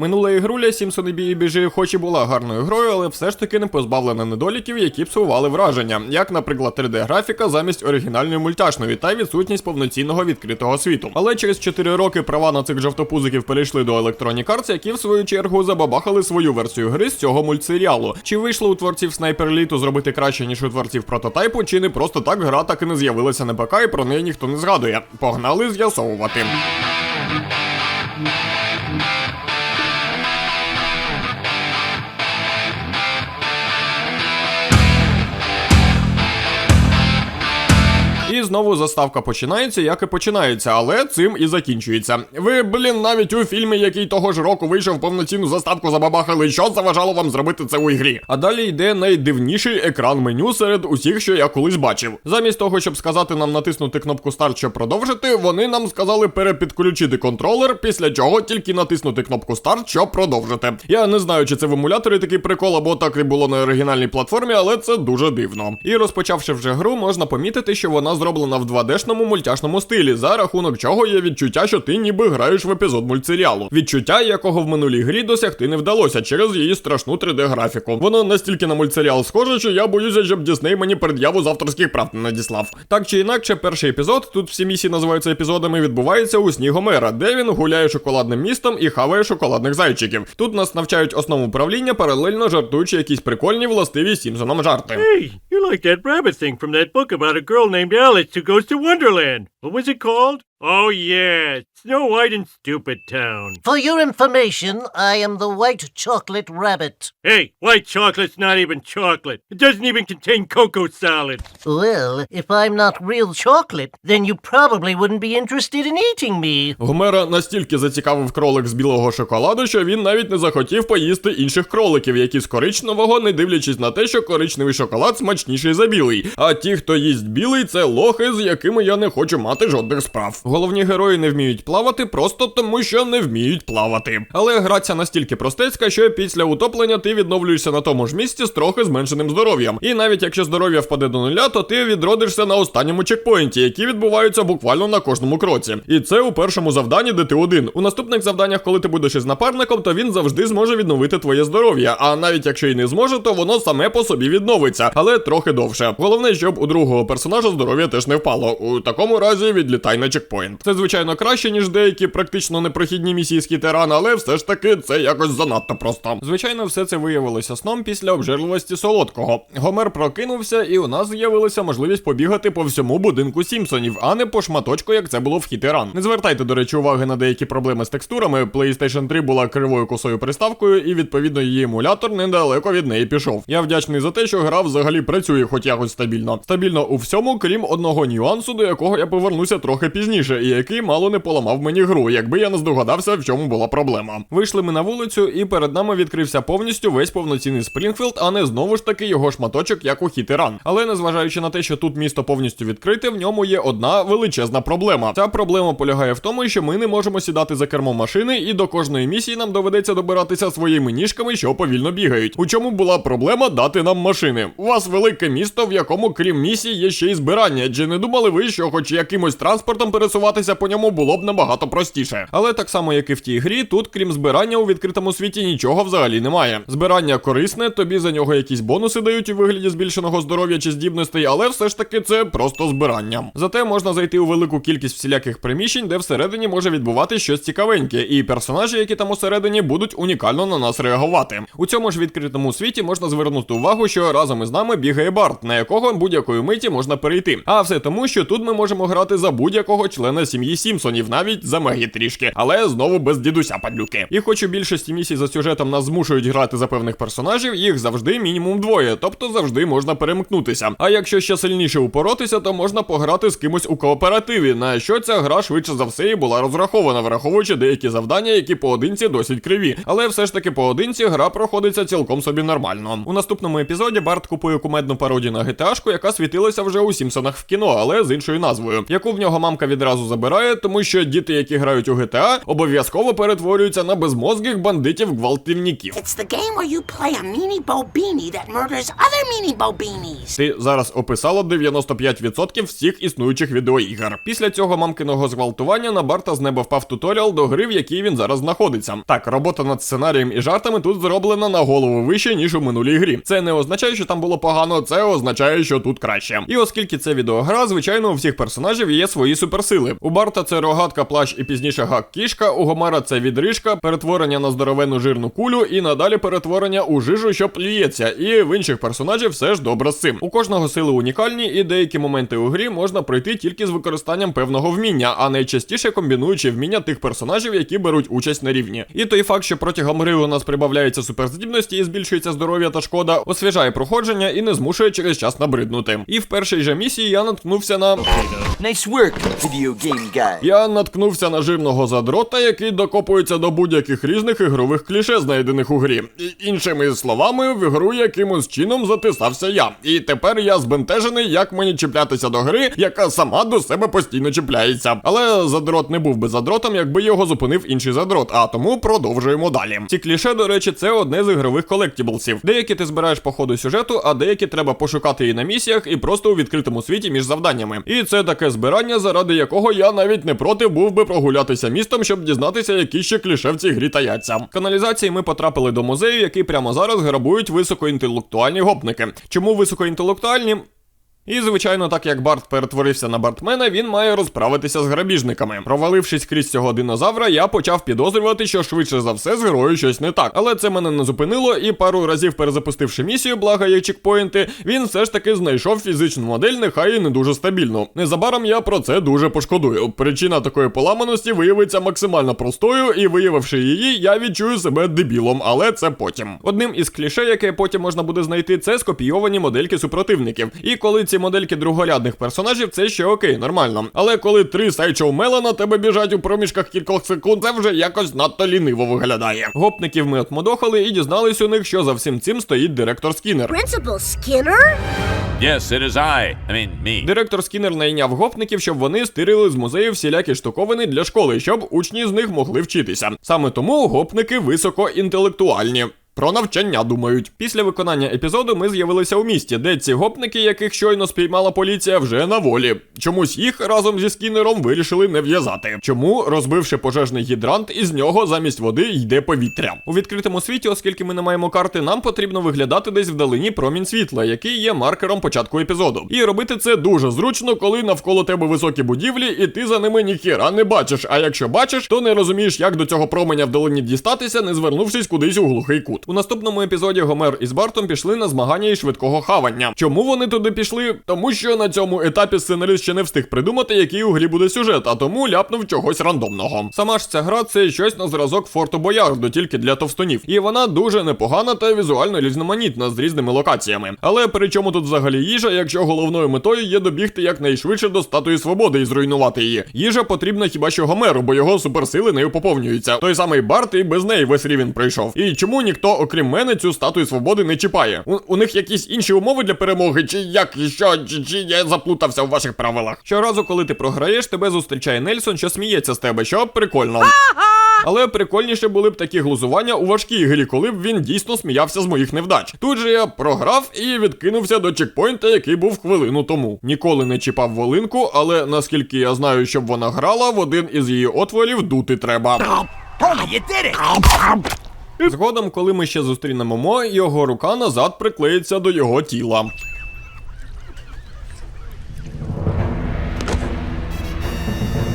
Минула ігруля Сімсони бій і біжи, хоч і була гарною грою, але все ж таки не позбавлена недоліків, які псували враження, як, наприклад, 3D-графіка замість оригінальної мультяшної та відсутність повноцінного відкритого світу. Але через 4 роки права на цих жовтопузиків перейшли до Electronic Arts, які в свою чергу забабахали свою версію гри з цього мультсеріалу. Чи вийшло у творців Sniper Elite зробити краще, ніж у творців прототайпу, чи не просто так гра так і не з'явилася на ПК, і про неї ніхто не згадує. Погнали з'ясовувати. І знову заставка починається, як і починається, але цим і закінчується. Ви, блін, навіть у фільмі, який того ж року вийшов повноцінну заставку забабахали, що заважало вам зробити це у ігрі. А далі йде найдивніший екран меню серед усіх, що я колись бачив. Замість того, щоб сказати нам натиснути кнопку старт, щоб продовжити, вони нам сказали перепідключити контролер, після чого тільки натиснути кнопку старт, щоб продовжити. Я не знаю, чи це в емуляторі такий прикол, або так і було на оригінальній платформі, але це дуже дивно. І розпочавши вже гру, можна помітити, що вона зроблена в 2D-шному мультяшному стилі, за рахунок чого є відчуття, що ти ніби граєш в епізод мультсеріалу. Відчуття, якого в минулій грі досягти не вдалося через її страшну 3D-графіку. Воно настільки на мультсеріал схоже, що я боюся, щоб Дісней мені пред'яву з авторських прав не надіслав. Так чи інакше, перший епізод, тут всі місії називаються епізодами, відбувається у сні Гомера, де він гуляє шоколадним містом і хаває шоколадних зайчиків. Тут нас навчають основу управління, паралельно жартуючи якісь прикольні властиві Сімпсонам жарти. Hey, you're like that rabbit thing from that book about a girl named Alice who goes to Wonderland. What was it called? Oh, yeah, Snow White and Stupid Town. For your information, I am the white chocolate rabbit. Hey, white chocolate's not even chocolate. It doesn't even contain cocoa solids. Well, if I'm not real chocolate, then you probably wouldn't be interested in eating me. Гомера настільки зацікавив кролик з білого шоколаду, що він навіть не захотів поїсти інших кроликів, які з коричневого, не дивлячись на те, що коричневий шоколад смачніший за білий. А ті, хто їсть білий, це лохи, з якими я не хочу мати жодних справ. Головні герої не вміють плавати просто тому, що не вміють плавати. Але гра настільки простецька, що після утоплення ти відновлюєшся на тому ж місці з трохи зменшеним здоров'ям. І навіть якщо здоров'я впаде до нуля, то ти відродишся на останньому чекпоінті, які відбуваються буквально на кожному кроці. І це у першому завданні, де ти один. У наступних завданнях, коли ти будеш із напарником, то він завжди зможе відновити твоє здоров'я. А навіть якщо й не зможе, то воно саме по собі відновиться, але трохи довше. Головне, щоб у другого персонажа здоров'я теж не впало. У такому разі відлітай на чекпоінт. Це звичайно краще, ніж деякі практично непрохідні місії з хітерана, але все ж таки це якось занадто просто. Звичайно, все це виявилося сном після обжирливості солодкого. Гомер прокинувся, і у нас з'явилася можливість побігати по всьому будинку Сімпсонів, а не по шматочку, як це було в хітеран. Не звертайте, до речі, уваги на деякі проблеми з текстурами. PlayStation 3 була кривою косою приставкою, і відповідно її емулятор недалеко від неї пішов. Я вдячний за те, що гра взагалі працює, хоч якось стабільно. Стабільно у всьому, крім одного нюансу, до якого я повернуся трохи пізніше, і який мало не поламав мені гру, якби я не здогадався, в чому була проблема. Вийшли ми на вулицю, і перед нами відкрився повністю весь повноцінний Спрінгфілд, а не знову ж таки його шматочок, як у Хітеран. Але незважаючи на те, що тут місто повністю відкрите, в ньому є одна величезна проблема. Ця проблема полягає в тому, що ми не можемо сідати за кермо машини, і до кожної місії нам доведеться добиратися своїми ніжками, що повільно бігають. У чому була проблема дати нам машини? У вас велике місто, в якому, крім місій, є ще й збирання. Чи не думали ви, що хоч якимось транспортом пересуватися по ньому було б набагато простіше? Але так само, як і в тій грі, тут, крім збирання у відкритому світі, нічого взагалі немає. Збирання корисне, тобі за нього якісь бонуси дають у вигляді збільшеного здоров'я чи здібностей, але все ж таки це просто збирання. Зате можна зайти у велику кількість всіляких приміщень, де всередині може відбувати щось цікавеньке, і персонажі, які там усередині, будуть унікально на нас реагувати. У цьому ж відкритому світі можна звернути увагу, що разом із нами бігає Барт, на якого будь-якої миті можна перейти. А все тому, що тут ми можемо грати за будь-якого члена сім'ї Сімпсонів, навіть за Мегі трішки, але знову без дідуся падлюки. І хоч у більшості місій за сюжетом нас змушують грати за певних персонажів, їх завжди мінімум двоє, тобто завжди можна перемкнутися. А якщо ще сильніше упоротися, то можна пограти з кимось у кооперативі, на що ця гра швидше за все і була розрахована, враховуючи деякі завдання, які поодинці досить криві. Але все ж таки поодинці гра проходиться цілком собі нормально. У наступному епізоді Барт купує кумедну пародію на GTA-шку, яка світилася вже у Сімпсонах в кіно, але з іншою назвою, яку в нього мамка відразу забирає, тому що діти, які грають у GTA, обов'язково перетворюються на безмозгих meanie bobinis. Ти зараз описала 95% всіх існуючих відеоігр. Після цього мамкиного зґвалтування на Барта з неба впав туторіал до гри, в якій він зараз знаходиться. Так, робота над сценарієм і жартами тут зроблена на голову вище, ніж у минулій грі. Це не означає, що там було погано, це означає, що тут краще. І оскільки це відеогра, звичайно, у всіх персонажів є свої суперсили. У Барта це рогатка, плащ і пізніше гак кішка, у Гомера це відрижка, перетворення на здоровенну жирну кулю і надалі перетворення у жижу, що плюється. І в інших персонажів все ж добре з цим. У кожного сили унікальні, і деякі моменти у грі можна пройти тільки з використанням певного вміння, а найчастіше комбінуючи вміння тих персонажів, які беруть участь на рівні. І той факт, що протягом гри у нас прибавляються суперздібності і збільшується здоров'я та шкода, освіжає проходження і не змушує через час набриднути. І в першій же місії я наткнувся на. Nice work. Я наткнувся на жирного задрота, який докопується до будь-яких різних ігрових кліше, знайдених у грі. І, іншими словами, в ігру якимось чином затисався я. І тепер я збентежений, як мені чіплятися до гри, яка сама до себе постійно чіпляється. Але задрот не був би задротом, якби його зупинив інший задрот. А тому продовжуємо далі. Ці кліше, до речі, це одне з ігрових колектіблсів. Деякі ти збираєш по ходу сюжету, а деякі треба пошукати і на місіях, і просто у відкритому світі між завданнями. І це таке збирання, заради якого я навіть не проти був би прогулятися містом, щоб дізнатися, які ще кліше в цій грі таяться. В каналізації ми потрапили до музею, який прямо зараз грабують високоінтелектуальні гопники. Чому високоінтелектуальні? І, звичайно, так як Барт перетворився на Бартмена, він має розправитися з грабіжниками. Провалившись крізь цього динозавра, я почав підозрювати, що швидше за все з герою щось не так. Але це мене не зупинило, і пару разів перезапустивши місію, благо є чекпоінти, він все ж таки знайшов фізичну модель, нехай і не дуже стабільну. Незабаром я про це дуже пошкодую. Причина такої поламаності виявиться максимально простою, і виявивши її, я відчую себе дебілом, але це потім. Одним із кліше, яке потім можна буде знайти, це скопійовані модельки супротивників. І коли ці модельки другорядних персонажів, це ще окей, нормально. Але коли три сайчоу мела на тебе біжать у проміжках кількох секунд, це вже якось надто ліниво виглядає. Гопників ми отмодохали і дізнались у них, що за всім цим стоїть директор Скіннер. Principal Skinner? Yes, it is I. I mean, me. Директор Скіннер найняв гопників, щоб вони стирили з музею всілякі штуковини для школи, щоб учні з них могли вчитися. Саме тому гопники високоінтелектуальні. Про навчання думають. Після виконання епізоду ми з'явилися у місті, де ці гопники, яких щойно спіймала поліція, вже на волі. Чомусь їх разом зі скінером вирішили не в'язати. Чому, розбивши пожежний гідрант, із нього замість води йде повітря. У відкритому світі, оскільки ми не маємо карти, нам потрібно виглядати десь вдалині промінь світла, який є маркером початку епізоду. І робити це дуже зручно, коли навколо тебе високі будівлі, і ти за ними ніхіра не бачиш. А якщо бачиш, то не розумієш, як до цього променя вдалині дістатися, не звернувшись кудись у глухий кут. У наступному епізоді Гомер із Бартом пішли на змагання із швидкого хавання. Чому вони туди пішли? Тому що на цьому етапі сценарист ще не встиг придумати, який у грі буде сюжет, а тому ляпнув чогось рандомного. Сама ж ця гра це щось на зразок Форту Боярду, тільки для товстунів. І вона дуже непогана та візуально різноманітна з різними локаціями. Але при чому тут взагалі їжа, якщо головною метою є добігти якнайшвидше до статуї свободи і зруйнувати її. Їжа потрібна хіба що Гомеру, бо його суперсили нею поповнюються. Той самий Барт і без неї весь рівень пройшов. І чому ніхто, окрім мене, цю статую свободи не чіпає? У, у них якісь інші умови для перемоги, чи як що, чи, чи я заплутався у ваших правилах? Щоразу, коли ти програєш, тебе зустрічає Нельсон, що сміється з тебе, що прикольно. Але прикольніше були б такі глузування у важкій грі, коли б він дійсно сміявся з моїх невдач. Тут же я програв і відкинувся до чекпоінта, який був хвилину тому. Ніколи не чіпав волинку, але наскільки я знаю, щоб вона грала, в один із її отворів дути треба. Згодом, коли ми ще зустрінемо Мо, його рука назад приклеїться до його тіла.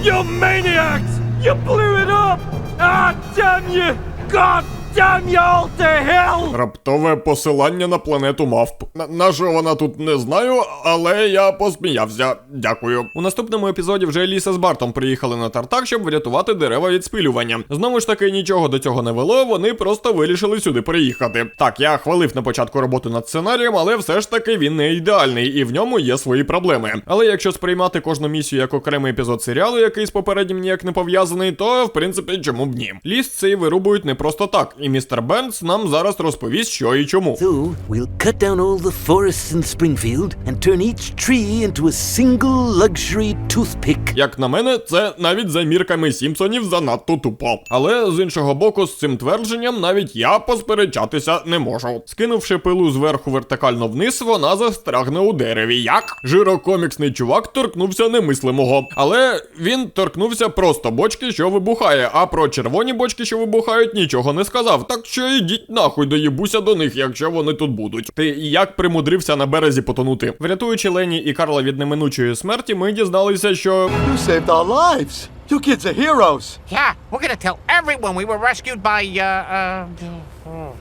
You maniacs! You blew it up! Ah, damn you! God damn you all to hell! Раптове посилання на планету мавп. На, на що вона тут не знаю, але я посміявся. Дякую. У наступному епізоді вже Ліса з Бартом приїхали на тартак, щоб врятувати дерева від спилювання. Знову ж таки, нічого до цього не вело, вони просто вирішили сюди приїхати. Так, я хвалив на початку роботу над сценарієм, але все ж таки він не ідеальний, і в ньому є свої проблеми. Але якщо сприймати кожну місію як окремий епізод серіалу, який з попереднім ніяк не пов'язаний, то в принципі чому б ні. Ліс цей вирубують не просто так, І містер Бернс нам зараз розповість, що і чому. So we'll cut down all the forests in Springfield and turn each tree into a single luxury toothpick. Як на мене, це навіть за мірками Сімпсонів занадто тупо. Але з іншого боку, з цим твердженням навіть я посперечатися не можу. Скинувши пилу зверху вертикально вниз, вона застрягне у дереві. Як? Жирокоміксний чувак торкнувся немислимого. Але він торкнувся просто бочки, що вибухає, а про червоні бочки, що вибухають, нічого не сказав. Так що ідіть нахуй доїбуся до них, якщо вони тут будуть. Ти як примудрився на березі потонути? Врятуючи Лені і Карла від неминучої смерті, ми дізналися, що You saved our lives. You kids are heroes. Yeah, we're gonna tell everyone we were rescued by, uh, uh,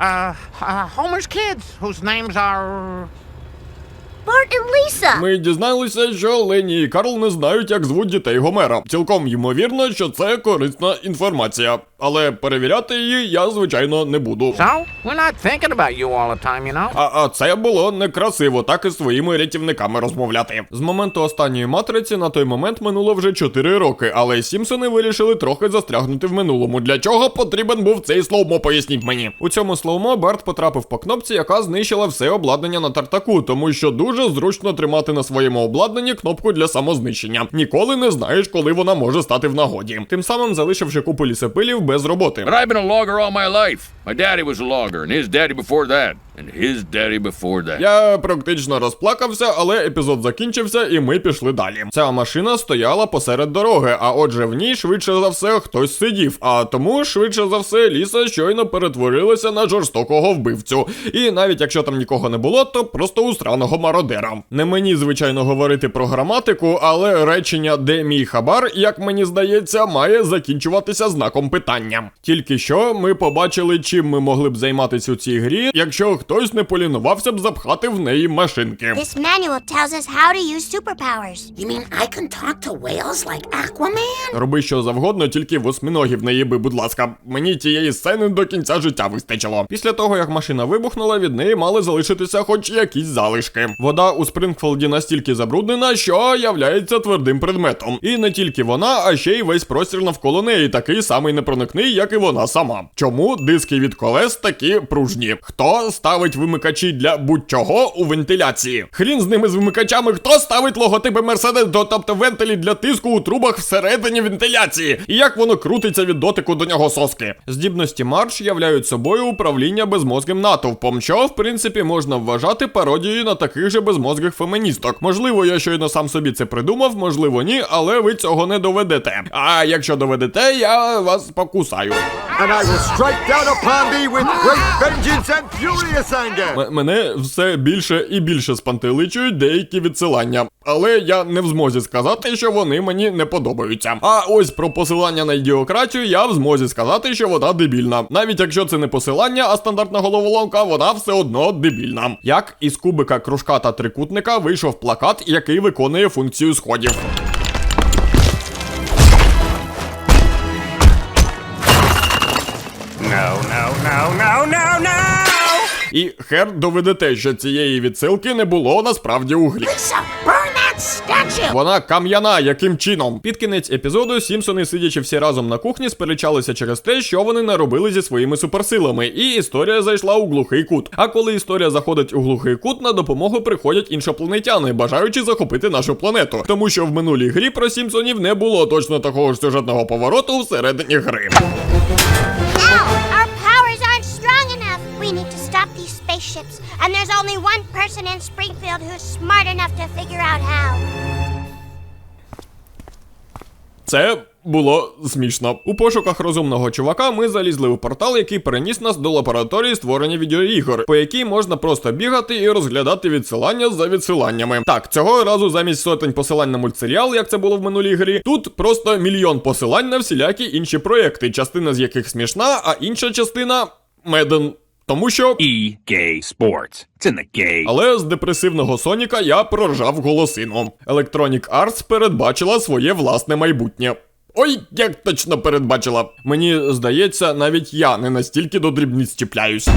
uh, uh, Homer's kids, whose names are. Bart and Lisa. Ми дізналися, що Лені і Карл не знають, як звуть дітей Гомера. Цілком ймовірно, що це корисна інформація, але перевіряти її я звичайно не буду. So, we're not thinking about you all the time, you know? А, а це було некрасиво, так і з своїми рятівниками розмовляти. З моменту останньої матриці на той момент минуло вже 4 роки, але Сімпсони вирішили трохи застрягнути в минулому. Для чого потрібен був цей слоумо, поясніть мені. У цьому слоумо Барт потрапив по кнопці, яка знищила все обладнання на тартаку, тому що дуже зручно тримати на своєму обладнанні кнопку для самознищення. Ніколи не знаєш, коли вона може стати в нагоді. Тим самим залишивши купу лісопилів без роботи. But I've been a logger all my life. My daddy was a logger, and his daddy before that, And his daddy before that. Я практично розплакався, але епізод закінчився, і ми пішли далі. Ця машина стояла посеред дороги, а отже, в ній швидше за все хтось сидів. А тому швидше за все ліса щойно перетворилася на жорстокого вбивцю. І навіть якщо там нікого не було, то просто усраного мародера. Не мені, звичайно, говорити про граматику, але речення де мій хабар, як мені здається, має закінчуватися знаком питання. Тільки що ми побачили, чим ми могли б займатися у цій грі, якщо хтось не полінувався б запхати в неї машинки. This manual tells us how to use superpowers. You mean I can talk to whales like Aquaman? Роби що завгодно, тільки восьминогів не їби, будь ласка. Мені тієї сцени до кінця життя вистачило. Після того, як машина вибухнула, від неї мали залишитися хоч якісь залишки. Вода у Спрингфолді настільки забруднена, що являється твердим предметом. І не тільки вона, а ще й весь простір навколо неї такий самий непроникний, як і вона сама. Чому диски від колес такі пружні? Хто ставить вимикачі для будь-чого у вентиляції? Хрін з ними з вимикачами, хто ставить логотипи Мерседес до тобто вентилі для тиску у трубах всередині вентиляції? І як воно крутиться від дотику до нього соски? Здібності Марш являють собою управління безмозгим натовпом, що в принципі можна вважати пародією на таких же безмозгих феміністок. Можливо, я щойно сам собі це придумав, можливо, ні, але ви цього не доведете. А якщо доведете, я вас покусаю. And I will strike down upon thee with great vengeance and anger. М- мене все більше і більше спантеличують деякі відсилання, але я не в змозі сказати, що вони мені не подобаються. А ось про посилання на ідіократію я в змозі сказати, що вона дебільна. Навіть якщо це не посилання, а стандартна головоломка, вона все одно дебільна. Як із кубика, кружка та трикутника вийшов плакат, який виконує функцію сходів. І хер доведете, що цієї відсилки не було насправді у грі. Вона кам'яна, яким чином? Під кінець епізоду Сімпсони, сидячи всі разом на кухні, сперечалися через те, що вони наробили зі своїми суперсилами, і історія зайшла у глухий кут. А коли історія заходить у глухий кут, на допомогу приходять іншопланетяни, бажаючи захопити нашу планету. Тому що в минулій грі про Сімпсонів не було точно такого ж сюжетного повороту всередині гри. Spaceships. And there's only one person in Springfield who's smart enough to figure out how. Це було смішно. У пошуках розумного чувака ми залізли у портал, який переніс нас до лабораторії створення відеоігор, по якій можна просто бігати і розглядати відсилання за відсиланнями. Так, цього разу замість сотень посилань на мультсеріал, як це було в минулій грі, тут просто мільйон посилань на всілякі інші проекти, частина з яких смішна, а інша частина меден. Тому що. E gay sports. It's in the gay. Але з депресивного Соніка я проржав голосину. Electronic Arts передбачила своє власне майбутнє. Ой, як точно передбачила. Мені здається, навіть я не настільки до дрібниць чіпляюсь.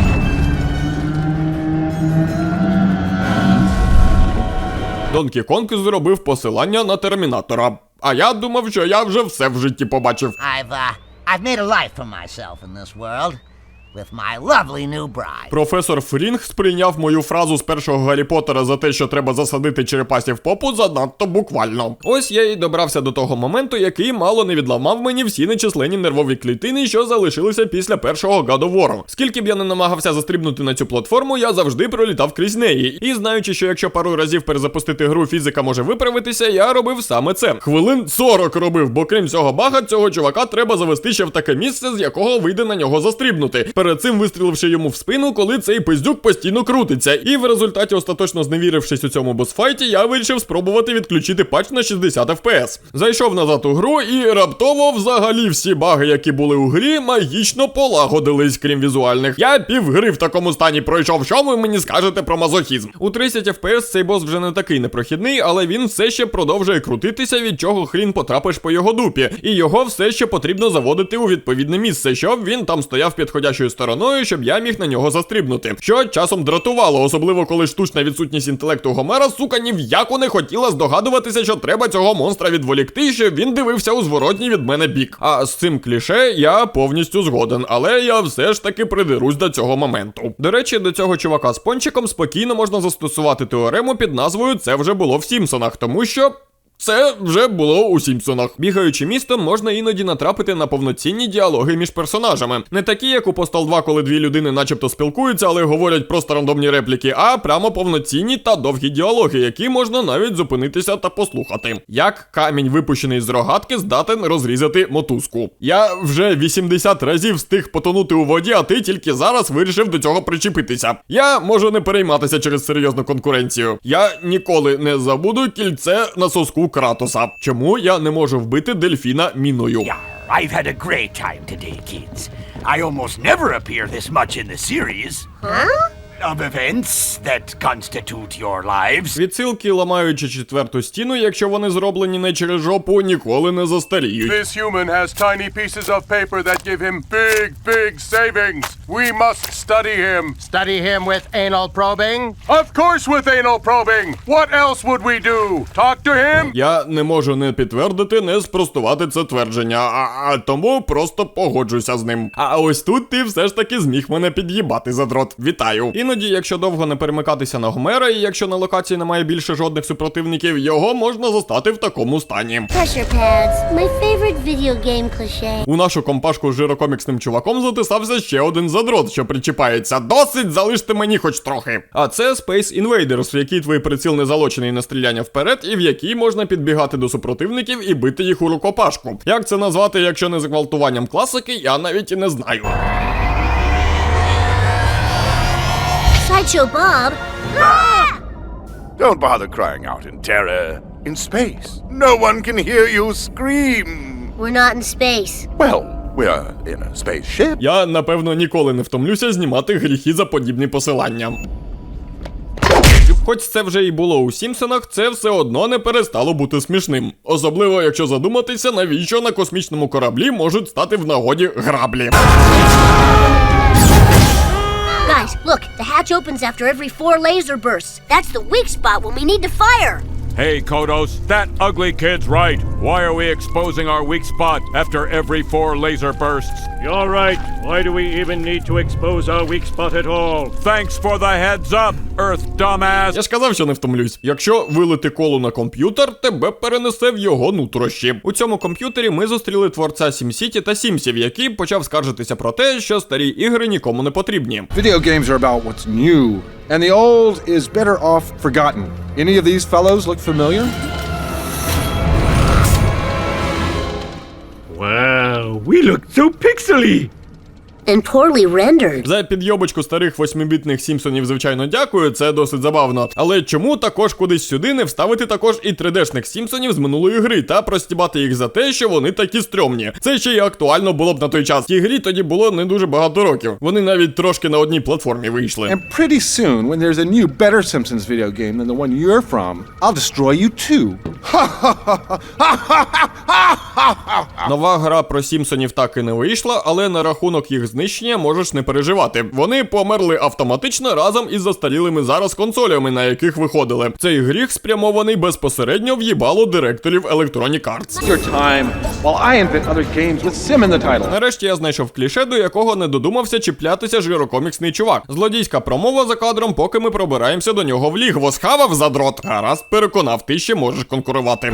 Донкі Конг зробив посилання на термінатора. А я думав, що я вже все в житті побачив. I've uh, I've made a life for myself in this world with my lovely new bride. Професор Фрінг сприйняв мою фразу з першого Гаррі Поттера за те, що треба засадити черепасі в попу, занадто буквально. Ось я і добрався до того моменту, який мало не відламав мені всі нечисленні нервові клітини, що залишилися після першого War. Скільки б я не намагався застрибнути на цю платформу, я завжди пролітав крізь неї. І знаючи, що якщо пару разів перезапустити гру, фізика може виправитися, я робив саме це. Хвилин 40 робив, бо крім цього бага, цього чувака треба завести ще в таке місце, з якого вийде на нього застрибнути. Перед цим вистріливши йому в спину, коли цей пиздюк постійно крутиться. І в результаті, остаточно зневірившись у цьому босфайті, я вирішив спробувати відключити патч на 60 FPS. Зайшов назад у гру, і раптово взагалі всі баги, які були у грі, магічно полагодились, крім візуальних. Я півгри в такому стані пройшов. Що ви мені скажете про мазохізм? У 30 FPS цей бос вже не такий непрохідний, але він все ще продовжує крутитися, від чого хрін потрапиш по його дупі. І його все ще потрібно заводити у відповідне місце, щоб він там стояв підходящою стороною, щоб я міг на нього застрибнути. Що часом дратувало, особливо коли штучна відсутність інтелекту Гомера, сука, ні в не хотіла здогадуватися, що треба цього монстра відволікти, щоб він дивився у зворотній від мене бік. А з цим кліше я повністю згоден, але я все ж таки придерусь до цього моменту. До речі, до цього чувака з пончиком спокійно можна застосувати теорему під назвою Це вже було в Сімпсонах, тому що. Це вже було у Сімпсонах. Бігаючи містом, можна іноді натрапити на повноцінні діалоги між персонажами. Не такі, як у Postal 2, коли дві людини начебто спілкуються, але говорять просто рандомні репліки, а прямо повноцінні та довгі діалоги, які можна навіть зупинитися та послухати. Як камінь, випущений з рогатки, здатен розрізати мотузку. Я вже 80 разів встиг потонути у воді, а ти тільки зараз вирішив до цього причепитися. Я можу не перейматися через серйозну конкуренцію. Я ніколи не забуду кільце на соску Кратоса. Чому я не можу вбити дельфіна міною? I've had a great time today, kids. I almost never appear this much in the series. Huh? Of events that constitute your lives. Відсилки, ламаючи четверту стіну, якщо вони зроблені не через жопу, ніколи не застаріють. This human has tiny pieces of paper that give him big, big savings. We must study him. Study him with anal probing? Of course, with anal probing. What else would we do? Talk to him? Я не можу не підтвердити, не спростувати це твердження, а, а тому просто погоджуся з ним. А ось тут ти все ж таки зміг мене під'їбати за дрот. Вітаю. Іноді, якщо довго не перемикатися на Гомера, і якщо на локації немає більше жодних супротивників, його можна застати в такому стані. Pads, my video game. У нашу компашку з жирокоміксним чуваком затисався ще один задрот, що причіпається. Досить залиште мені хоч трохи. А це Space Invaders, в якій твій приціл не залочений на стріляння вперед, і в якій можна підбігати до супротивників і бити їх у рукопашку. Як це назвати, якщо не зґвалтуванням класики, я навіть і не знаю. Sideshow Bob. Don't bother crying out in terror. In space, no one can hear you scream. We're not in space. Well, we're in a spaceship. Я напевно ніколи не втомлюся знімати гріхи за подібні посилання. Хоч це вже і було у Сімпсонах, це все одно не перестало бути смішним. Особливо, якщо задуматися, навіщо на космічному кораблі можуть стати в нагоді граблі. Guys, look, the hatch opens after every four laser bursts. That's the weak spot when we need to fire. Hey, Kodos, that ugly kid's right. Why are we exposing our weak spot after every four laser bursts? You're right. Why do we even need to expose our weak spot at all? Thanks for the heads up, Earth dumbass. Я ж казав, що не втомлюсь. Якщо вилити колу на комп'ютер, тебе перенесе в його нутрощі. У цьому комп'ютері ми зустріли творця SimCity та Сімсів, який почав скаржитися про те, що старі ігри нікому не потрібні. Video games are about what's new, and the old is better off forgotten. Any of these fellows look familiar? Wow, we look so pixely. And poorly rendered. За підйобочку старих восьмибітних Сімпсонів, звичайно, дякую, це досить забавно. Але чому також кудись сюди не вставити також і 3D-шних Сімпсонів з минулої гри та простібати їх за те, що вони такі стрьомні? Це ще й актуально було б на той час. Тій грі тоді було не дуже багато років. Вони навіть трошки на одній платформі вийшли. And pretty soon, when there's a new, better Simpsons video game than the one you're from, I'll destroy you too. Нова гра про Сімпсонів так і не вийшла, але на рахунок їх знищення можеш не переживати. Вони померли автоматично разом із застарілими зараз консолями, на яких виходили. Цей гріх спрямований безпосередньо в їбало директорів Electronic Arts. Your time while I other games with Sim in the title. Нарешті я знайшов кліше, до якого не додумався чіплятися жирокоміксний чувак. Злодійська промова за кадром, поки ми пробираємося до нього в лігво. Схавав задрот. Гаразд, переконав, ти ще можеш конкурувати.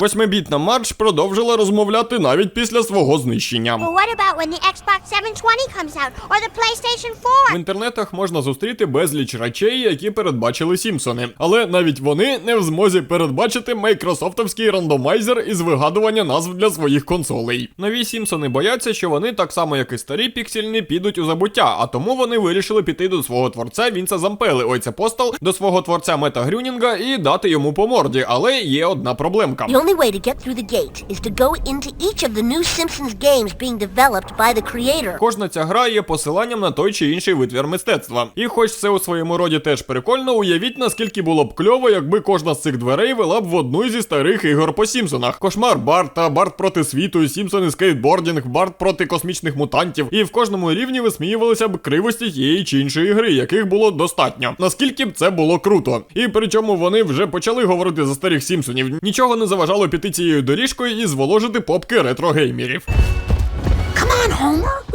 Восьмибітна Марч продовжила розмовляти навіть після свого знищення. But what about when the Xbox 720 comes out or the PlayStation 4? В інтернетах можна зустріти безліч речей, які передбачили Сімпсони, але навіть вони не в змозі передбачити майкрософтовський рандомайзер із вигадування назв для своїх консолей. Нові Сімпсони бояться, що вони так само, як і старі піксельні, підуть у забуття, а тому вони вирішили піти до свого творця Вінса Зампели, ой це постал, до свого творця Мета Грюнінга і дати йому по морді. Але є одна проблемка. The only way to get through the gate is to go into each of the new Simpsons games being developed by the creator. Кожна ця гра є посиланням на той чи інший витвір мистецтва. І хоч це у своєму роді теж прикольно, уявіть наскільки було б кльово, якби кожна з цих дверей вела б в одну зі старих ігор по Сімпсонах. Кошмар Барта, Барт проти світу, Сімпсони скейтбордінг, Барт проти космічних мутантів. І в кожному рівні висміювалися б кривості тієї чи іншої гри, яких було достатньо. Наскільки б це було круто. І причому вони вже почали говорити за старих Сімпсонів. Нічого не заважало піти цією доріжкою і зволожити попки ретро-геймерів.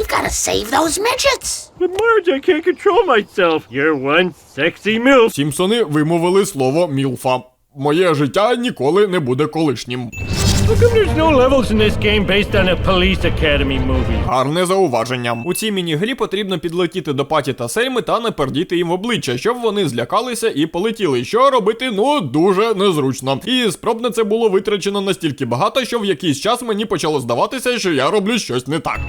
Come on, Homer. We've got to save those midgets. But Marge, I can't control myself. You're one sexy milf. Сімпсони вимовили слово мілфа. Моє життя ніколи не буде колишнім. How come there's no levels in this game based on a police academy movie? Гарне зауваження. У цій міні-грі потрібно підлетіти до Паті та Сельми та напердіти їм в обличчя, щоб вони злякалися і полетіли. Що робити, ну дуже незручно. І спроб на це було витрачено настільки багато, що в якийсь час мені почало здаватися, що я роблю щось не так.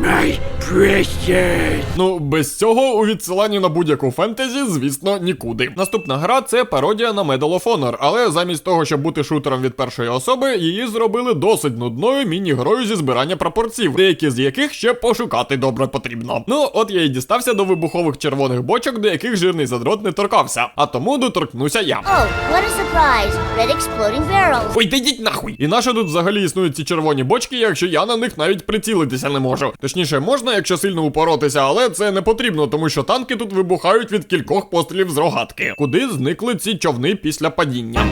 My precious. Ну, без цього у відсиланні на будь-яку фентезі, звісно, нікуди. Наступна гра це пародія на Medal of Honor, але замість того, щоб бути шутером від першої особи, її зробили досить нудною міні-грою зі збирання прапорців, деякі з яких ще пошукати добре потрібно. Ну, от я й дістався до вибухових червоних бочок, до яких жирний задрот не торкався, а тому доторкнуся я. Oh, what a surprise! Red exploding barrels. Ой, йдіть нахуй! І нащо тут взагалі існують ці червоні бочки, якщо я на них навіть прицілитися не можу. Точніше, можна, якщо сильно упоротися, але це не потрібно, тому що танки тут вибухають від кількох пострілів з рогатки. Куди зникли ці човни після падіння?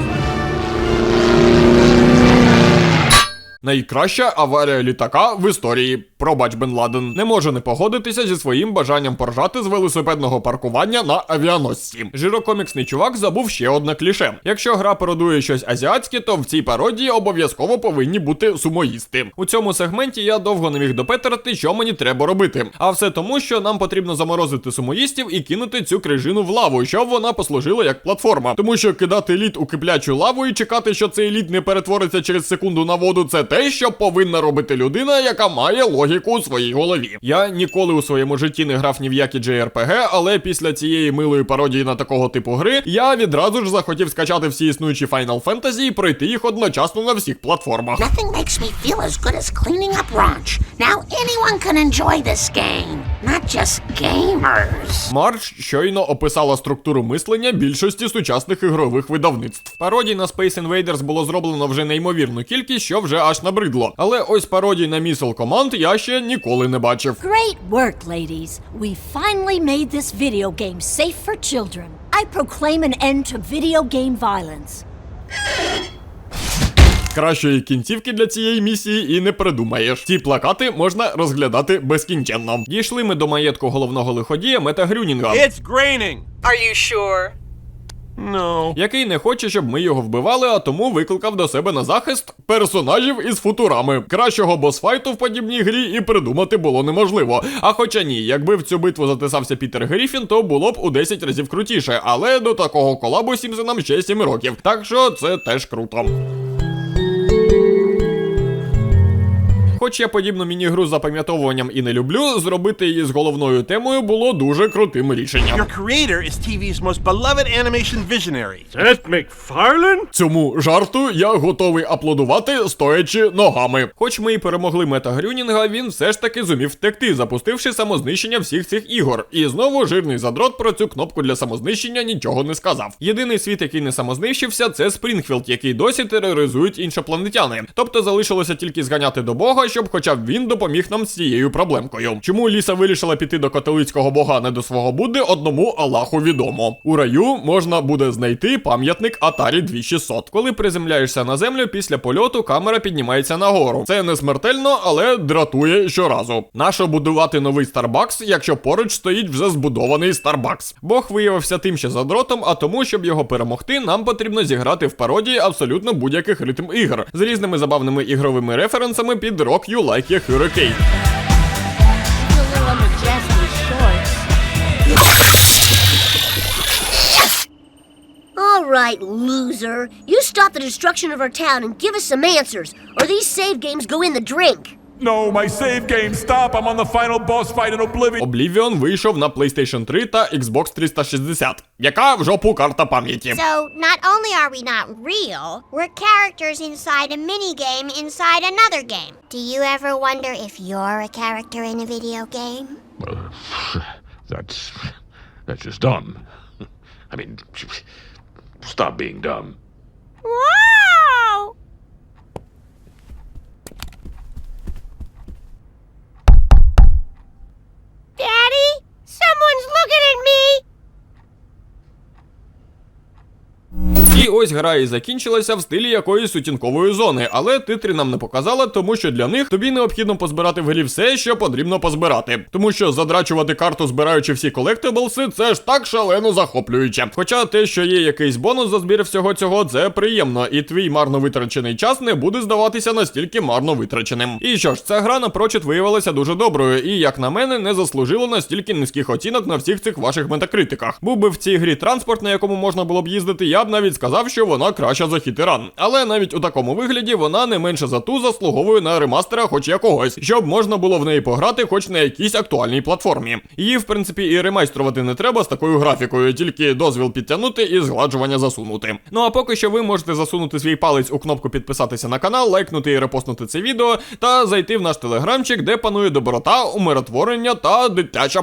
Найкраща аварія літака в історії. Пробач Бен Ладен. Не може не погодитися зі своїм бажанням поржати з велосипедного паркування на авіаносці. Жирокоміксний чувак забув ще одне кліше. Якщо гра пародує щось азіатське, то в цій пародії обов'язково повинні бути сумоїсти. У цьому сегменті я довго не міг допетрати, що мені треба робити. А все тому, що нам потрібно заморозити сумоїстів і кинути цю крижину в лаву, щоб вона послужила як платформа. Тому що кидати лід у киплячу лаву і чекати, що цей лід не перетвориться через секунду на воду, це те, що повинна робити людина, яка має логіку у своїй голові. Я ніколи у своєму житті не грав ні в які JRPG, але після цієї милої пародії на такого типу гри я відразу ж захотів скачати всі існуючі Final Fantasy і пройти їх одночасно на всіх платформах. Nothing makes me feel as good as cleaning up Ranch. Now anyone can enjoy this game, not just gamers. Марч щойно описала структуру мислення більшості сучасних ігрових видавництв. Пародій на Space Invaders було зроблено вже неймовірну кількість, що вже аж набридло. Але ось пародій на Missile Command я ще ніколи не бачив. Great work, ladies. We finally made this video game safe for children. I proclaim an end to video game violence. Кращої кінцівки для цієї місії і не придумаєш. Ці плакати можна розглядати безкінченно. Дійшли ми до маєтку головного лиходія Мета Грюнінга. It's graining. Are you sure? No. який не хоче, щоб ми його вбивали, а тому викликав до себе на захист персонажів із футурами. Кращого босфайту в подібній грі і придумати було неможливо. А хоча ні, якби в цю битву затисався Пітер Гріфін, то було б у 10 разів крутіше, але до такого колабу Сімзенам ще 7 років. Так що це теж круто. Хоч я подібну міні-гру з запам'ятовуванням і не люблю, зробити її з головною темою було дуже крутим рішенням. Your creator is TV's most beloved animation visionary. Seth MacFarlane? Цьому жарту я готовий аплодувати, стоячи ногами. Хоч ми і перемогли мета Грюнінга, він все ж таки зумів втекти, запустивши самознищення всіх цих ігор. І знову жирний задрот про цю кнопку для самознищення нічого не сказав. Єдиний світ, який не самознищився, це Спрінгфілд, який досі тероризують іншопланетяни. Тобто залишилося тільки зганяти до Бога, щоб хоча б він допоміг нам з цією проблемкою. Чому Ліса вирішила піти до католицького бога, не до свого Будди, одному Аллаху відомо. У раю можна буде знайти пам'ятник Атарі 2600. Коли приземляєшся на землю, після польоту камера піднімається нагору. Це не смертельно, але дратує щоразу. Нащо будувати новий Starbucks, якщо поруч стоїть вже збудований Starbucks? Бог виявився тим ще задротом, а тому, щоб його перемогти, нам потрібно зіграти в пародії абсолютно будь-яких ритм ігр з різними забавними ігровими референсами під Rock You Like a Hurricane. All right, loser. You stop the destruction of our town and give us some answers, or these save games go in the drink. No, my save game, stop! I'm on the final boss fight in Oblivion. Oblivion вийшов на PlayStation 3 та Xbox 360. Яка в жопу карта пам'яті? So, not only are we not real, we're characters inside a minigame inside another game. Do you ever wonder if you're a character in a video game? That's. that's just dumb. I mean, stop being dumb. Wow! І ось гра і закінчилася в стилі якоїсь сутінкової зони, але титри нам не показала, тому що для них тобі необхідно позбирати в грі все, що потрібно позбирати. Тому що задрачувати карту, збираючи всі колектиблси, це ж так шалено захоплююче. Хоча те, що є якийсь бонус за збір всього цього, це приємно, і твій марно витрачений час не буде здаватися настільки марно витраченим. І що ж, ця гра напрочуд виявилася дуже доброю, і як на мене, не заслужила настільки низьких оцінок на всіх цих ваших метакритиках. Був би в цій грі транспорт, на якому можна було б їздити, я б навіть сказав, що вона краща за хітеран. Але навіть у такому вигляді вона не менше за ту заслуговує на ремастера хоч якогось, щоб можна було в неї пограти хоч на якійсь актуальній платформі. Її, в принципі, і ремайструвати не треба з такою графікою, тільки дозвіл підтягнути і згладжування засунути. Ну а поки що ви можете засунути свій палець у кнопку підписатися на канал, лайкнути і репостнути це відео, та зайти в наш телеграмчик, де панує доброта, умиротворення та дитяча порнографія.